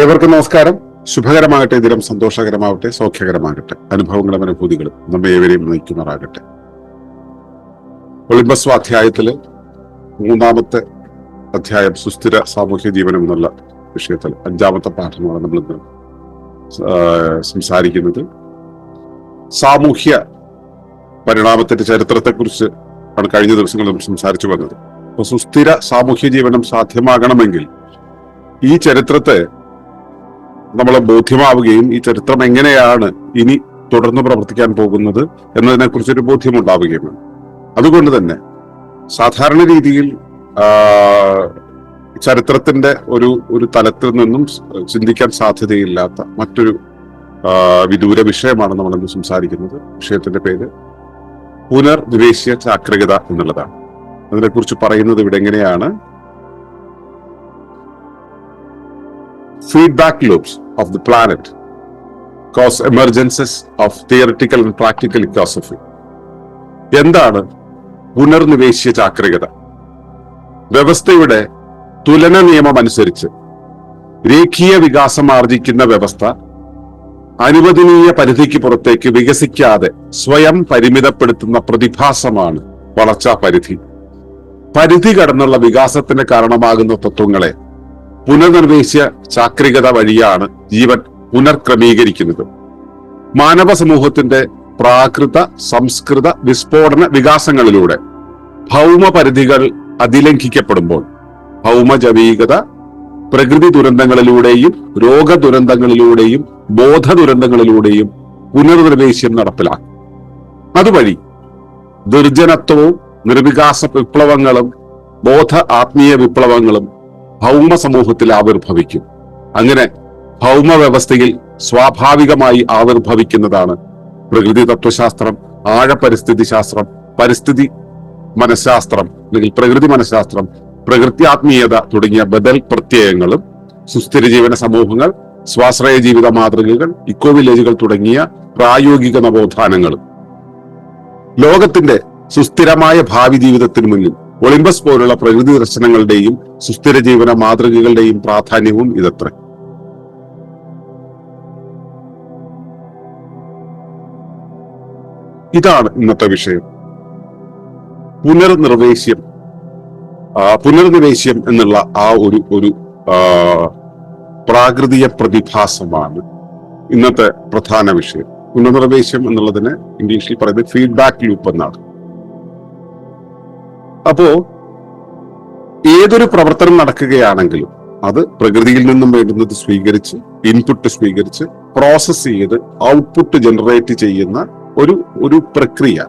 ഏവർക്കും നമസ്കാരം. ശുഭകരമാകട്ടെ ദിനം സന്തോഷകരമാവട്ടെ സൗഖ്യകരമാകട്ടെ അനുഭവങ്ങളും അനുഭൂതികളും നമ്മെ ഏവരെയും നയിക്കുമാറാകട്ടെ. ഒളിമ്പസ് അധ്യായത്തിൽ മൂന്നാമത്തെ അധ്യായം സുസ്ഥിര സാമൂഹ്യ ജീവനം എന്നുള്ള വിഷയത്തിൽ അഞ്ചാമത്തെ പാഠമാണ് നമ്മൾ ഇന്ന് സംസാരിക്കുന്നത്. സാമൂഹ്യ പരിണാമത്തിന്റെ ചരിത്രത്തെക്കുറിച്ച് ആണ് കഴിഞ്ഞ ദിവസങ്ങൾ നമ്മൾ സംസാരിച്ചു വന്നത്. അപ്പൊ സുസ്ഥിര സാമൂഹ്യ ജീവനം സാധ്യമാകണമെങ്കിൽ ഈ ചരിത്രത്തെ നമ്മളെ ബോധ്യമാവുകയും ഈ ചരിത്രം എങ്ങനെയാണ് ഇനി തുടർന്ന് പ്രവർത്തിക്കാൻ പോകുന്നത് എന്നതിനെ കുറിച്ചൊരു ബോധ്യമുണ്ടാവുകയും വേണം. അതുകൊണ്ട് തന്നെ സാധാരണ രീതിയിൽ ചരിത്രത്തിന്റെ ഒരു ഒരു തലത്തിൽ നിന്നും ചിന്തിക്കാൻ സാധ്യതയില്ലാത്ത മറ്റൊരു വിദൂര വിഷയമാണ് നമ്മൾ ഇന്ന് സംസാരിക്കുന്നത്. വിഷയത്തിന്റെ പേര് പുനർനിവേശ്യ ചാക്രികത എന്നുള്ളതാണ്. അതിനെക്കുറിച്ച് പറയുന്നത് ഇവിടെ എങ്ങനെയാണ്? Feedback loops of the planet cause emergences of theoretical and practical ecosophy. എന്താണ് പുനർനിവേശ്യ ചാക്രികത വ്യവസ്ഥയുടെ തുലന നിയമം അനുസരിച്ച് രേഖീയ വികാസം ആർജിക്കുന്ന വ്യവസ്ഥ അനുവദനീയ പരിധിക്ക് പുറത്തേക്ക് വികസിക്കാതെ സ്വയം പരിമിതപ്പെടുത്തുന്ന പ്രതിഭാസമാണ് വളർച്ചാ പരിധി പരിധി കടന്നുള്ള വികാസത്തിന് കാരണമാകുന്ന തത്വങ്ങളെ പുനർനിർവേശ്യ ചാക്രികത വഴിയാണ് ജീവൻ പുനർക്രമീകരിക്കുന്നത്. മാനവ സമൂഹത്തിന്റെ പ്രാകൃത സംസ്കൃത വിസ്ഫോടന വികാസങ്ങളിലൂടെ ഭൗമ പരിധികൾ അതിലംഘിക്കപ്പെടുമ്പോൾ ഭൗമജവീകത പ്രകൃതി ദുരന്തങ്ങളിലൂടെയും രോഗ ദുരന്തങ്ങളിലൂടെയും ബോധ ദുരന്തങ്ങളിലൂടെയും പുനർനിർവേശ്യം നടപ്പിലാക്കും. അതുവഴി ദുർജനത്വവും നിർവികാസ വിപ്ലവങ്ങളും ബോധ ആത്മീയ വിപ്ലവങ്ങളും ഭൗമ സമൂഹത്തിൽ ആവിർഭവിക്കും. അങ്ങനെ ഭൗമ വ്യവസ്ഥയിൽ സ്വാഭാവികമായി ആവിർഭവിക്കുന്നതാണ് പ്രകൃതി തത്വശാസ്ത്രം ആഴപരിസ്ഥിതി ശാസ്ത്രം പരിസ്ഥിതി മനഃശാസ്ത്രം അല്ലെങ്കിൽ പ്രകൃതി മനഃശാസ്ത്രം പ്രകൃത്യാത്മീയത തുടങ്ങിയ ബദൽ പ്രത്യയങ്ങളും സുസ്ഥിര ജീവന സമൂഹങ്ങൾ സ്വാശ്രയ ജീവിത മാതൃകകൾ ഇക്കോ വില്ലേജുകൾ തുടങ്ങിയ പ്രായോഗിക നവോത്ഥാനങ്ങളും. ലോകത്തിന്റെ സുസ്ഥിരമായ ഭാവി ജീവിതത്തിന് മുന്നിൽ ഒളിമ്പസ് പോലുള്ള പ്രകൃതി ദർശനങ്ങളുടെയും സുസ്ഥിര ജീവന മാതൃകകളുടെയും പ്രാധാന്യവും ഇതത്ര. ഇതാണ് ഇന്നത്തെ വിഷയം. പുനർനിർവേശ്യം പുനർനിവേശ്യം എന്നുള്ള ആ ഒരു ഒരു പ്രാകൃതിക പ്രതിഭാസമാണ് ഇന്നത്തെ പ്രധാന വിഷയം. പുനർനിർവേശ്യം എന്നുള്ളതിന് ഇംഗ്ലീഷിൽ പറയുന്നത് ഫീഡ്ബാക്ക് ലൂപ്പ് എന്നാണ്. അപ്പോ ഏതൊരു പ്രവർത്തനം നടക്കുകയാണെങ്കിലും അത് പ്രകൃതിയിൽ നിന്നും വേണ്ടുന്നത് സ്വീകരിച്ച് ഇൻപുട്ട് സ്വീകരിച്ച് പ്രോസസ് ചെയ്ത് ഔട്ട്പുട്ട് ജനറേറ്റ് ചെയ്യുന്ന ഒരു ഒരു പ്രക്രിയ.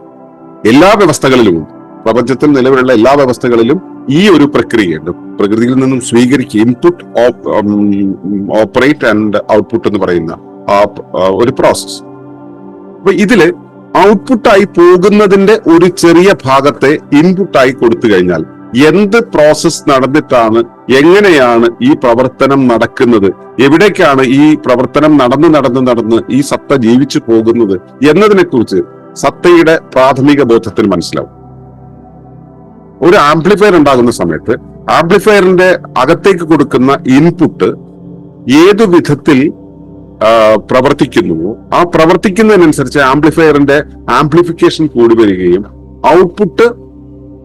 എല്ലാ വ്യവസ്ഥകളിലും പ്രപഞ്ചത്തിൽ നിലവിലുള്ള എല്ലാ വ്യവസ്ഥകളിലും ഈ ഒരു പ്രക്രിയയുണ്ട്. പ്രകൃതിയിൽ നിന്നും സ്വീകരിക്കുക ഇൻപുട്ട് ഓപ്പറേറ്റ് ആൻഡ് ഔട്ട്പുട്ട് എന്ന് പറയുന്ന ഒരു പ്രോസസ് അപ്പൊ ഇതിൽ ഔട്ട്പുട്ടായി പോകുന്നതിന്റെ ഒരു ചെറിയ ഭാഗത്തെ ഇൻപുട്ടായി കൊടുത്തു കഴിഞ്ഞാൽ എന്ത് പ്രോസസ് നടന്നിട്ടാണ് എങ്ങനെയാണ് ഈ പ്രവർത്തനം നടക്കുന്നത് എവിടേക്കാണ് ഈ പ്രവർത്തനം നടന്നു നടന്ന് നടന്ന് ഈ സത്ത ജീവിച്ചു പോകുന്നത് എന്നതിനെ കുറിച്ച് സത്തയുടെ പ്രാഥമിക ബോധത്തിന് മനസ്സിലാവും. ഒരു ആംപ്ലിഫയർ ഉണ്ടാകുന്ന സമയത്ത് ആംപ്ലിഫയറിന്റെ അകത്തേക്ക് കൊടുക്കുന്ന ഇൻപുട്ട് ഏതു വിധത്തിൽ പ്രവർത്തിക്കുന്നുവോ ആ പ്രവർത്തിക്കുന്നതിനനുസരിച്ച് ആംപ്ലിഫയറിന്റെ ആംപ്ലിഫിക്കേഷൻ കൂടി വരികയും ഔട്ട്പുട്ട്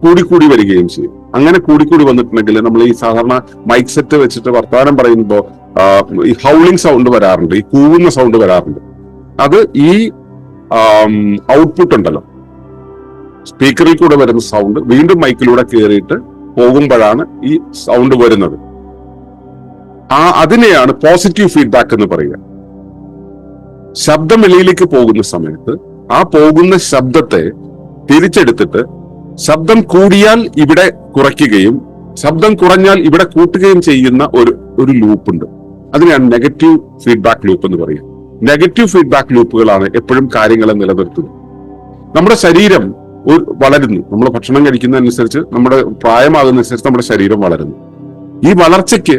കൂടിക്കൂടി വരികയും ചെയ്യും. അങ്ങനെ കൂടിക്കൂടി വന്നിട്ടുണ്ടെങ്കിൽ നമ്മൾ ഈ സാധാരണ മൈക്ക് സെറ്റ് വെച്ചിട്ട് വർത്തമാനം പറയുമ്പോൾ ഈ ഹൗളിംഗ് സൗണ്ട് വരാറുണ്ട് ഈ കൂവുന്ന സൗണ്ട് വരാറുണ്ട്. അത് ഈ ഔട്ട്പുട്ട് ഉണ്ടല്ലോ. സ്പീക്കറിൽ കൂടെ വരുന്ന സൗണ്ട് വീണ്ടും മൈക്കിലൂടെ കയറിയിട്ട് പോകുമ്പോഴാണ് ഈ സൗണ്ട് വരുന്നത്. ആ അതിനെയാണ് പോസിറ്റീവ് ഫീഡ്ബാക്ക് എന്ന് പറയുക. ശബ്ദം വെളിയിലേക്ക് പോകുന്ന സമയത്ത് ആ പോകുന്ന ശബ്ദത്തെ തിരിച്ചെടുത്തിട്ട് ശബ്ദം കൂടിയാൽ ഇവിടെ കുറയ്ക്കുകയും ശബ്ദം കുറഞ്ഞാൽ ഇവിടെ കൂട്ടുകയും ചെയ്യുന്ന ഒരു ഒരു ലൂപ്പ് ഉണ്ട് നെഗറ്റീവ് ഫീഡ്ബാക്ക് ലൂപ്പ് എന്ന് പറയുക നെഗറ്റീവ് ഫീഡ്ബാക്ക് ലൂപ്പുകളാണ് എപ്പോഴും കാര്യങ്ങളെ നിലനിർത്തുന്നത്. നമ്മുടെ ശരീരം വളരുന്നു. നമ്മൾ ഭക്ഷണം കഴിക്കുന്നതനുസരിച്ച് നമ്മുടെ പ്രായമാകുന്നതനുസരിച്ച് നമ്മുടെ ശരീരം വളരുന്നു. ഈ വളർച്ചയ്ക്ക്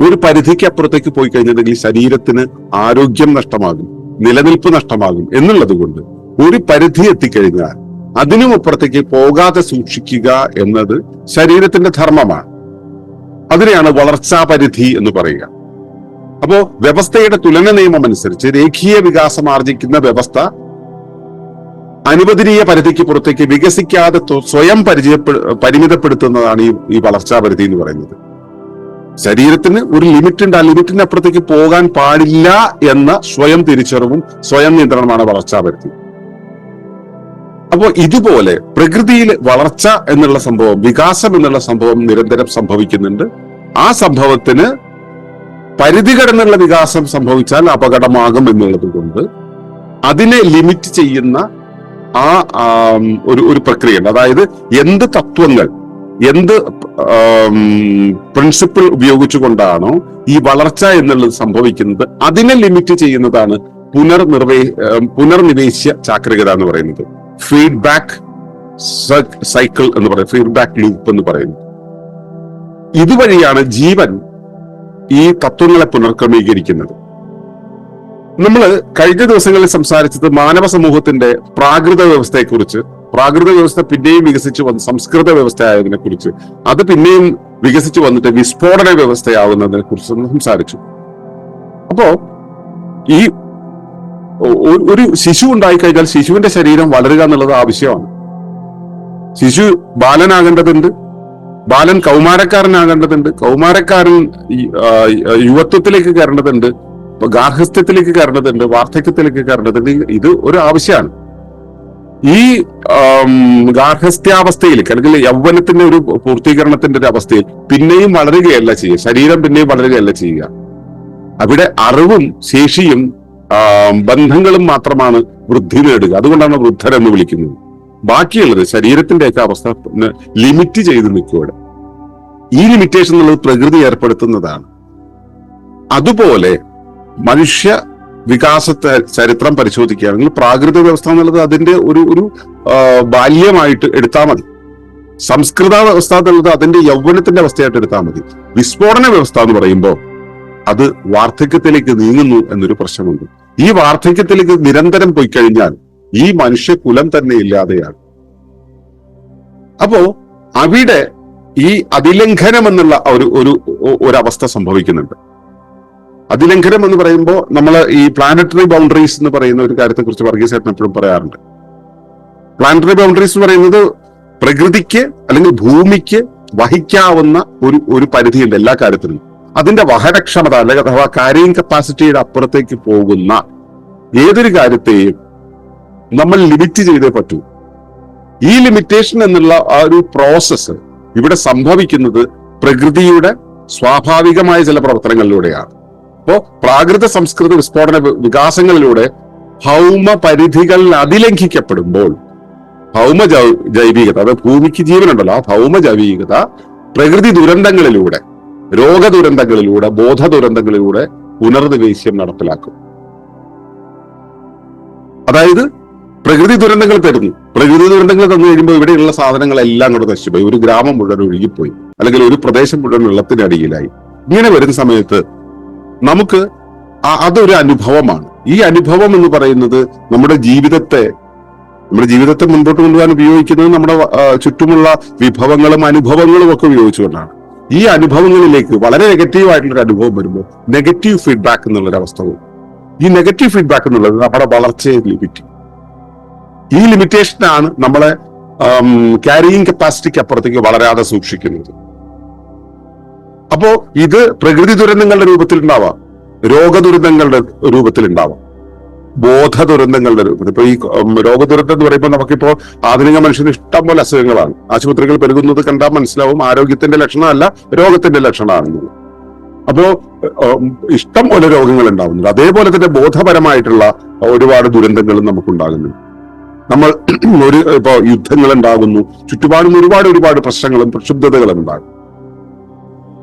ഒരു പരിധിക്ക് അപ്പുറത്തേക്ക് പോയി കഴിഞ്ഞിട്ടുണ്ടെങ്കിൽ ശരീരത്തിന് ആരോഗ്യം നഷ്ടമാകും നിലനിൽപ്പ് നഷ്ടമാകും എന്നുള്ളത് കൊണ്ട് ഒരു പരിധി എത്തിക്കഴിഞ്ഞാൽ അതിനും അപ്പുറത്തേക്ക് പോകാതെ സൂക്ഷിക്കുക എന്നത് ശരീരത്തിന്റെ ധർമ്മമാണ്. അതിനെയാണ് വളർച്ചാ പരിധി എന്ന് പറയുക. അപ്പോ വ്യവസ്ഥയുടെ തുലന നിയമം അനുസരിച്ച് രേഖീയ വികാസം ആർജിക്കുന്ന വ്യവസ്ഥ അനുവദനീയ പരിധിക്ക് പുറത്തേക്ക് വികസിക്കാതെ സ്വയം പരിചയപ്പെ പരിമിതപ്പെടുത്തുന്നതാണ് ഈ ഈ വളർച്ചാ പരിധി എന്ന് പറയുന്നത്. ശരീരത്തിന് ഒരു ലിമിറ്റ് ഉണ്ട്. ആ ലിമിറ്റിന് അപ്പുറത്തേക്ക് പോകാൻ പാടില്ല എന്ന സ്വയം തിരിച്ചറിവും സ്വയം നിയന്ത്രണമാണ് വളർച്ചാ പരിധി അപ്പോൾ ഇതുപോലെ പ്രകൃതിയിൽ വളർച്ച എന്നുള്ള സംഭവം വികാസം എന്നുള്ള സംഭവം നിരന്തരം സംഭവിക്കുന്നുണ്ട്. ആ സംഭവത്തിന് പരിധി കടന്നുള്ള വികാസം സംഭവിച്ചാൽ അപകടമാകും എന്നുള്ളത് കൊണ്ട് അതിനെ ലിമിറ്റ് ചെയ്യുന്ന ആ ഒരു ഒരു പ്രക്രിയയുണ്ട്. അതായത് എന്ത് തത്വങ്ങൾ എന്ത് പ്രിൻസിപ്പിൾ ഉപയോഗിച്ചുകൊണ്ടാണോ ഈ വളർച്ച എന്നുള്ളത് സംഭവിക്കുന്നത്? അതിനെ ലിമിറ്റ് ചെയ്യുന്നതാണ് പുനർനിർവേ പുനർനിവേശ്യ ചാക്രികത എന്ന് പറയുന്നത്. ഫീഡ്ബാക്ക് സൈക്കിൾ എന്ന് പറയുന്നത്. ഫീഡ്ബാക്ക് ലൂപ്പ് എന്ന് പറയുന്നത്. ഇതുവഴിയാണ് ജീവൻ ഈ തത്വങ്ങളെ പുനർക്രമീകരിക്കുന്നത്. നമ്മൾ കഴിഞ്ഞ ദിവസങ്ങളിൽ സംസാരിച്ചത് മാനവ സമൂഹത്തിന്റെ പ്രാകൃത വ്യവസ്ഥയെക്കുറിച്ച് പ്രാകൃത വ്യവസ്ഥ പിന്നെയും വികസിച്ചു വന്ന് സംസ്കൃത വ്യവസ്ഥ ആയതിനെ കുറിച്ച്. അത് പിന്നെയും വികസിച്ചു വന്നിട്ട് വിസ്ഫോടന വ്യവസ്ഥയാവുന്നതിനെ കുറിച്ച് സംസാരിച്ചു. അപ്പോ ഈ ഒരു ശിശു ഉണ്ടായിക്കഴിഞ്ഞാൽ ശിശുവിന്റെ ശരീരം വളരുക എന്നുള്ളത് ആവശ്യമാണ്. ശിശു ബാലനാകേണ്ടതുണ്ട്. ബാലൻ കൗമാരക്കാരനാകേണ്ടതുണ്ട്. കൗമാരക്കാരൻ യുവത്വത്തിലേക്ക് കയറേണ്ടതുണ്ട്. ഗാർഹസ്ഥ്യത്തിലേക്ക് കയറേണ്ടതുണ്ട്. വാർദ്ധക്യത്തിലേക്ക് കയറേണ്ടതുണ്ട്. ഇത് ഒരു ആവശ്യമാണ്. ഈ ഗാർഹസ്ഥ്യാവസ്ഥയിലേക്ക് അല്ലെങ്കിൽ യൗവനത്തിന്റെ ഒരു പൂർത്തീകരണത്തിന്റെ ഒരു അവസ്ഥയിൽ പിന്നെയും വളരുകയല്ല ചെയ്യുക. ശരീരം പിന്നെയും വളരുകയല്ല ചെയ്യുക. അവിടെ അറിവും ശേഷിയും ബന്ധങ്ങളും മാത്രമാണ് വൃദ്ധി നേടുക. അതുകൊണ്ടാണ് വൃദ്ധർ എന്ന് വിളിക്കുന്നത്. ബാക്കിയുള്ളത് ശരീരത്തിന്റെയൊക്കെ അവസ്ഥ ലിമിറ്റ് ചെയ്ത് നിൽക്കുക ഈ ലിമിറ്റേഷൻ എന്നുള്ളത് പ്രകൃതി ഏർപ്പെടുത്തുന്നതാണ്. അതുപോലെ മനുഷ്യ വികാസത്തെ ചരിത്രം പരിശോധിക്കുകയാണെങ്കിൽ പ്രാകൃത വ്യവസ്ഥ എന്നുള്ളത് അതിന്റെ ഒരു ഒരു ബാല്യമായിട്ട് എടുത്താൽ മതി. സംസ്കൃത വ്യവസ്ഥ എന്നുള്ളത് അതിന്റെ യൗവനത്തിന്റെ അവസ്ഥയായിട്ട് എടുത്താൽ മതി. വിസ്ഫോടന വ്യവസ്ഥ എന്ന് പറയുമ്പോൾ അത് വാർദ്ധക്യത്തിലേക്ക് നീങ്ങുന്നു എന്നൊരു പ്രശ്നമുണ്ട്. ഈ വാർദ്ധക്യത്തിലേക്ക് നിരന്തരം പോയി കഴിഞ്ഞാൽ ഈ മനുഷ്യകുലം തന്നെ ഇല്ലാതെയാണ്. അപ്പോ അവിടെ ഈ അതിലംഘനം എന്നുള്ള ഒരു ഒരു ഒരവസ്ഥ സംഭവിക്കുന്നുണ്ട്. അതിലംഘനം എന്ന് പറയുമ്പോൾ നമ്മൾ ഈ പ്ലാനറ്ററി ബൗണ്ടറീസ് എന്ന് പറയുന്ന ഒരു കാര്യത്തെ കുറിച്ച് വർഗീസ് എപ്പോഴും പറയാറുണ്ട്. പ്ലാനറ്ററി ബൗണ്ടറീസ് എന്ന് പറയുന്നത് പ്രകൃതിക്ക് അല്ലെങ്കിൽ ഭൂമിക്ക് വഹിക്കാവുന്ന ഒരു ഒരു പരിധിയുണ്ട് എല്ലാ കാര്യത്തിലും. അതിന്റെ വഹനക്ഷമത അല്ലെങ്കിൽ അഥവാ കാരിയിങ് കപ്പാസിറ്റിയുടെ അപ്പുറത്തേക്ക് പോകുന്ന ഏതൊരു കാര്യത്തെയും നമ്മൾ ലിമിറ്റ് ചെയ്തേ പറ്റൂ. ഈ ലിമിറ്റേഷൻ എന്നുള്ള ആ ഒരു പ്രോസസ്സ് ഇവിടെ സംഭവിക്കുന്നത് പ്രകൃതിയുടെ സ്വാഭാവികമായ ചില പ്രവർത്തനങ്ങളിലൂടെയാണ്. അപ്പോ പ്രാകൃത സംസ്കൃത വിസ്ഫോടന വികാസങ്ങളിലൂടെ ഭൗമ പരിധികൾ അതിലംഘിക്കപ്പെടുമ്പോൾ ഭൗമ ജൈവികത അത് ഭൂമിക്ക് ജീവനുണ്ടല്ലോ ആ ഭൗമ ജൈവികത പ്രകൃതി ദുരന്തങ്ങളിലൂടെ രോഗ ദുരന്തങ്ങളിലൂടെ ബോധ ദുരന്തങ്ങളിലൂടെ പുനർനിവേശ്യം നടപ്പിലാക്കും. അതായത് പ്രകൃതി ദുരന്തങ്ങൾ തരുന്നു. പ്രകൃതി ദുരന്തങ്ങൾ തന്നു കഴിയുമ്പോൾ ഇവിടെയുള്ള സാധനങ്ങളെല്ലാം കൂടെ നശിച്ചുപോയി. ഒരു ഗ്രാമം മുഴുവൻ ഒഴുകിപ്പോയി. അല്ലെങ്കിൽ ഒരു പ്രദേശം മുഴുവൻ വെള്ളത്തിനടിയിലായി. ഇങ്ങനെ വരുന്ന സമയത്ത് നമുക്ക് അതൊരു അനുഭവമാണ്. ഈ അനുഭവം എന്ന് പറയുന്നത് നമ്മുടെ ജീവിതത്തെ നമ്മുടെ ജീവിതത്തെ മുൻപോട്ട് കൊണ്ടുപോകാൻ ഉപയോഗിക്കുന്നത് നമ്മുടെ ചുറ്റുമുള്ള വിഭവങ്ങളും അനുഭവങ്ങളും ഒക്കെ ഉപയോഗിച്ചുകൊണ്ടാണ്. ഈ അനുഭവങ്ങളിലേക്ക് വളരെ നെഗറ്റീവ് ആയിട്ടുള്ള ഒരു അനുഭവം വരുമ്പോൾ നെഗറ്റീവ് ഫീഡ്ബാക്ക് എന്നുള്ളൊരു അവസ്ഥ വരും. ഈ നെഗറ്റീവ് ഫീഡ്ബാക്ക് എന്നുള്ളത് നമ്മുടെ വളർച്ചയെ ലിമിറ്റ് ഈ ലിമിറ്റേഷനാണ് നമ്മളെ ക്യാരിയിങ് കപ്പാസിറ്റിക്ക് അപ്പുറത്തേക്ക് വളരാതെ സൂക്ഷിക്കുന്നത്. അപ്പോ ഇത് പ്രകൃതി ദുരന്തങ്ങളുടെ രൂപത്തിൽ ഉണ്ടാവാം. രോഗ ദുരന്തങ്ങളുടെ രൂപത്തിൽ ഉണ്ടാവാം. ബോധ ദുരന്തങ്ങളുടെ രൂപത്തിൽ. ഇപ്പൊ ഈ രോഗ ദുരന്തം എന്ന് പറയുമ്പോൾ നമുക്കിപ്പോ ആധുനിക മനുഷ്യന് ഇഷ്ടം പോലെ അസുഖങ്ങളാണ്. ആശുപത്രികൾ പെരുകുന്നത് കണ്ടാൽ മനസ്സിലാവും ആരോഗ്യത്തിന്റെ ലക്ഷണമല്ല രോഗത്തിന്റെ ലക്ഷണമാണെന്നുള്ളത് അപ്പോ ഇഷ്ടം പോലെ രോഗങ്ങൾ ഉണ്ടാവുന്നുണ്ട്. അതേപോലെ തന്നെ ബോധപരമായിട്ടുള്ള ഒരുപാട് ദുരന്തങ്ങളും നമുക്കുണ്ടാകുന്നുണ്ട്. നമ്മൾ ഒരു ഇപ്പോ യുദ്ധങ്ങൾ ഉണ്ടാകുന്നു. ചുറ്റുപാടും ഒരുപാട് ഒരുപാട് പ്രശ്നങ്ങളും പ്രക്ഷുബ്ധതകളും ഉണ്ടാകും.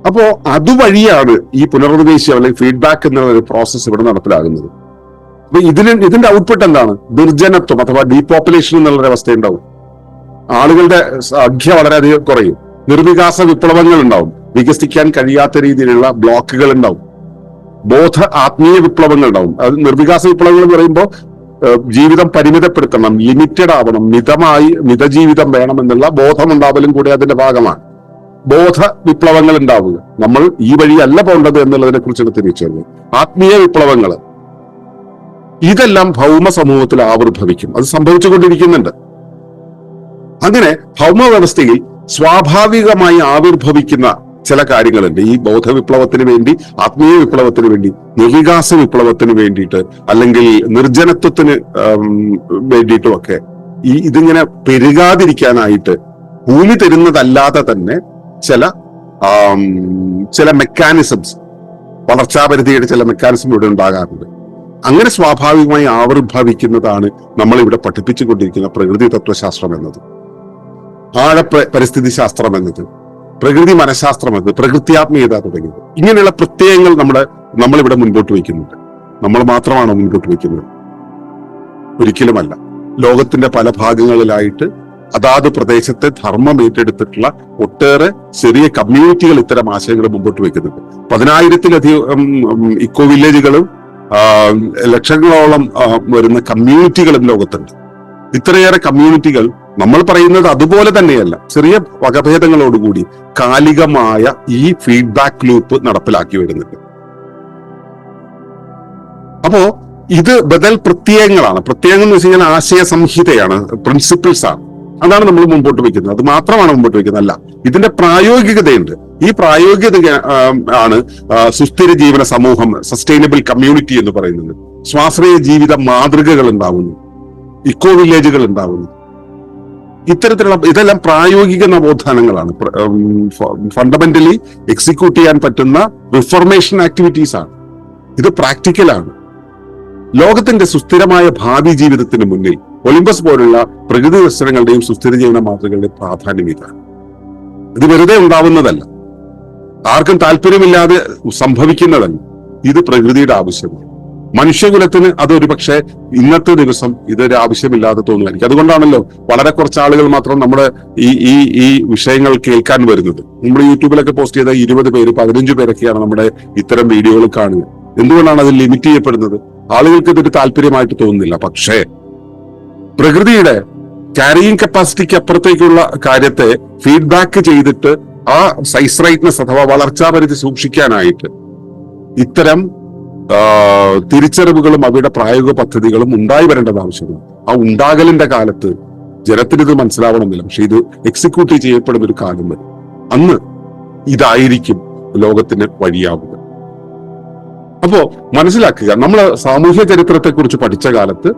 അപ്പോ അതുവഴിയാണ് ഈ പുനർനിവേശം അല്ലെങ്കിൽ ഫീഡ്ബാക്ക് എന്ന ഒരു പ്രോസസ്സ് ഇവിടെ നടപ്പിലാകുന്നത്. അപ്പൊ ഇതിന് ഇതിന്റെ ഔട്ട്പുട്ട് എന്താണ്? ദുർജനത്വം അഥവാ ഡീപോപ്പുലേഷൻ എന്നുള്ള അവസ്ഥ ഉണ്ടാവും ആളുകളുടെ സംഖ്യ വളരെയധികം കുറയും. നിർവികാസ വിപ്ലവങ്ങൾ ഉണ്ടാവും വികസിക്കാൻ കഴിയാത്ത രീതിയിലുള്ള ബ്ലോക്കുകൾ ഉണ്ടാവും ബോധ ആത്മീയ വിപ്ലവങ്ങൾ ഉണ്ടാവും അത് നിർവികാസ വിപ്ലവങ്ങൾ എന്ന് പറയുമ്പോൾ ജീവിതം പരിമിതപ്പെടുത്തണം ലിമിറ്റഡ് ആവണം മിതമായി മിതജീവിതം വേണം എന്നുള്ള ബോധം ഉണ്ടാവലും കൂടി അതിന്റെ ഭാഗമാണ്. ബോധ വിപ്ലവങ്ങൾ ഉണ്ടാവുക. നമ്മൾ ഈ വഴിയല്ല പോകേണ്ടത് എന്നുള്ളതിനെ കുറിച്ചാണ് തിരിച്ചറിഞ്ഞത് ആത്മീയ വിപ്ലവങ്ങൾ. ഇതെല്ലാം ഭൗമ സമൂഹത്തിൽ ആവിർഭവിക്കും. അത് സംഭവിച്ചുകൊണ്ടിരിക്കുന്നുണ്ട്. അങ്ങനെ ഭൗമ വ്യവസ്ഥയിൽ സ്വാഭാവികമായി ആവിർഭവിക്കുന്ന ചില കാര്യങ്ങളുണ്ട്. ഈ ബൗദ്ധ വിപ്ലവത്തിന് വേണ്ടി ആത്മീയ വിപ്ലവത്തിന് വേണ്ടി നിർവികാസ വിപ്ലവത്തിന് വേണ്ടിയിട്ട് അല്ലെങ്കിൽ നിർജനത്വത്തിന് വേണ്ടിയിട്ടുമൊക്കെ ഈ ഇതിങ്ങനെ പെരുകാതിരിക്കാനായിട്ട് ഭൂമി തരുന്നതല്ലാതെ തന്നെ ചില ചില മെക്കാനിസംസ് വളർച്ചാപരിധിയുടെ ചില മെക്കാനിസം ഇവിടെ ഉണ്ടാകാറുണ്ട്. അങ്ങനെ സ്വാഭാവികമായി ആവിർഭവിക്കുന്നതാണ് നമ്മളിവിടെ പഠിപ്പിച്ചുകൊണ്ടിരിക്കുന്ന പ്രകൃതി തത്വശാസ്ത്രം എന്നത്. ആഴ പരിസ്ഥിതി ശാസ്ത്രം എന്നത്. പ്രകൃതി മനഃശാസ്ത്രം എന്നത്. പ്രകൃത്യാത്മീയത തുടങ്ങിയത്. ഇങ്ങനെയുള്ള പ്രത്യയങ്ങൾ നമ്മുടെ നമ്മളിവിടെ മുൻപോട്ട് വയ്ക്കുന്നുണ്ട്. നമ്മൾ മാത്രമാണ് മുൻപോട്ട് വയ്ക്കുന്നത്? ഒരിക്കലുമല്ല. ലോകത്തിന്റെ പല ഭാഗങ്ങളിലായിട്ട് അതാത് പ്രദേശത്തെ ധർമ്മം ഏറ്റെടുത്തിട്ടുള്ള ഒട്ടേറെ ചെറിയ കമ്മ്യൂണിറ്റികൾ ഇത്തരം ആശയങ്ങൾ മുമ്പോട്ട് വെക്കുന്നുണ്ട്. പതിനായിരത്തിലധികം ഇക്കോ വില്ലേജുകളും ലക്ഷങ്ങളോളം വരുന്ന കമ്മ്യൂണിറ്റികളും ലോകത്തുണ്ട്. ഇത്രയേറെ കമ്മ്യൂണിറ്റികൾ നമ്മൾ പറയുന്നത് അതുപോലെ തന്നെയല്ല ചെറിയ വകഭേദങ്ങളോടുകൂടി കാലികമായ ഈ ഫീഡ്ബാക്ക് ലൂപ്പ് നടപ്പിലാക്കി വരുന്നുണ്ട്. അപ്പോ ഇത് ബദൽ പ്രത്യയങ്ങളാണ്. പ്രത്യയങ്ങൾ എന്ന് വെച്ച് കഴിഞ്ഞാൽ ആശയ സംഹിതയാണ് പ്രിൻസിപ്പിൾസ് ആണ്. അതാണ് നമ്മൾ മുമ്പോട്ട് വെക്കുന്നത് അത് മാത്രമാണ് മുമ്പോട്ട് വെക്കുന്നത് അല്ല ഇതിന്റെ പ്രായോഗികതയുണ്ട്. ഈ പ്രായോഗികത ആണ് സുസ്ഥിര ജീവന സമൂഹം സസ്റ്റൈനബിൾ കമ്മ്യൂണിറ്റി എന്ന് പറയുന്നത്. സ്വാശ്രയ ജീവിത മാതൃകകൾ ഉണ്ടാവുന്നു. ഇക്കോ വില്ലേജുകൾ ഉണ്ടാവുന്നു. ഇത്തരത്തിലുള്ള ഇതെല്ലാം പ്രായോഗിക നവോത്ഥാനങ്ങളാണ്. ഫണ്ടമെന്റലി എക്സിക്യൂട്ട് ചെയ്യാൻ പറ്റുന്ന റിഫോർമേഷൻ ആക്ടിവിറ്റീസ് ആണ്. ഇത് പ്രാക്ടിക്കലാണ് ലോകത്തിന്റെ സുസ്ഥിരമായ ഭാവി ജീവിതത്തിന് മുന്നിൽ ഒളിമ്പസ് പോലുള്ള പ്രകൃതി ദർശനങ്ങളുടെയും സുസ്ഥിര ജീവന മാതൃകളുടെയും പ്രാധാന്യം ഇതാണ്. ഇത് വെറുതെ ഉണ്ടാവുന്നതല്ല. ആർക്കും താല്പര്യമില്ലാതെ സംഭവിക്കുന്നതല്ല. ഇത് പ്രകൃതിയുടെ ആവശ്യമാണ്. മനുഷ്യകുലത്തിന് അതൊരു പക്ഷേ ഇന്നത്തെ ദിവസം ഇതൊരു ആവശ്യമില്ലാതെ തോന്നുമായിരിക്കും അതുകൊണ്ടാണല്ലോ വളരെ കുറച്ച് ആളുകൾ മാത്രം നമ്മുടെ ഈ ഈ ഈ വിഷയങ്ങൾ കേൾക്കാൻ വരുന്നത്. നമ്മൾ യൂട്യൂബിലൊക്കെ പോസ്റ്റ് ചെയ്ത ഇരുപത് പേര് പതിനഞ്ച് പേരൊക്കെയാണ് നമ്മുടെ ഇത്തരം വീഡിയോകൾ കാണുക. എന്തുകൊണ്ടാണ് അത് ലിമിറ്റ് ചെയ്യപ്പെടുന്നത്? ആളുകൾക്ക് ഇതൊരു താല്പര്യമായിട്ട് തോന്നുന്നില്ല. പക്ഷേ പ്രകൃതിയുടെ ക്യാരിയിങ് കപ്പാസിറ്റിക്ക് അപ്പുറത്തേക്കുള്ള കാര്യത്തെ ഫീഡ്ബാക്ക് ചെയ്തിട്ട് ആ സൈസ് റൈറ്റ്നസ് അഥവാ വളർച്ചാ പരിധി സൂക്ഷിക്കാനായിട്ട് ഇത്തരം തിരിച്ചറിവുകളും അവയുടെ പ്രായോഗിക പദ്ധതികളും ഉണ്ടായി വരേണ്ടത് ആവശ്യമാണ്. ആ ഉണ്ടാകലിന്റെ കാലത്ത് ജനത്തിന് ഇത് മനസ്സിലാവണമെന്നില്ല. പക്ഷെ ഇത് എക്സിക്യൂട്ട് ചെയ്യപ്പെടുന്ന ഒരു കാലം വരും. അന്ന് ഇതായിരിക്കും ലോകത്തിന് വഴിയാവുക. അപ്പോ മനസ്സിലാക്കുക നമ്മൾ സാമൂഹ്യ ചരിത്രത്തെ കുറിച്ച് പഠിച്ച കാലത്ത്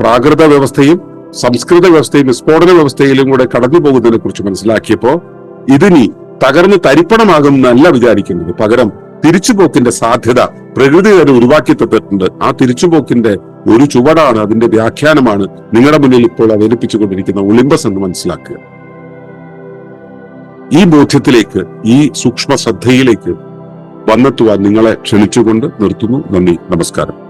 പ്രാകൃത വ്യവസ്ഥയും സംസ്കൃത വ്യവസ്ഥയും വിസ്ഫോടന വ്യവസ്ഥയിലും കൂടെ കടന്നു പോകുന്നതിനെ കുറിച്ച് മനസ്സിലാക്കിയപ്പോ ഇതിനി തകർന്ന് തരിപ്പണമാകുമെന്നല്ല വിചാരിക്കുന്നത്. പകരം തിരിച്ചുപോക്കിന്റെ സാധ്യത പ്രകൃതി തന്നെ ഉരുവാക്കി തന്നിട്ടുണ്ട്. ആ തിരിച്ചുപോക്കിന്റെ ഒരു ചുവടാണ് അതിന്റെ വ്യാഖ്യാനമാണ് നിങ്ങളുടെ മുന്നിൽ ഇപ്പോൾ അവതരിപ്പിച്ചുകൊണ്ടിരിക്കുന്ന ഒളിമ്പസ് എന്ന് മനസ്സിലാക്കുക. ഈ ബോധ്യത്തിലേക്ക് ഈ സൂക്ഷ്മ ശ്രദ്ധയിലേക്ക് വന്നെത്തുവാൻ നിങ്ങളെ ക്ഷണിച്ചുകൊണ്ട് നിർത്തുന്നു. നന്ദി നമസ്കാരം.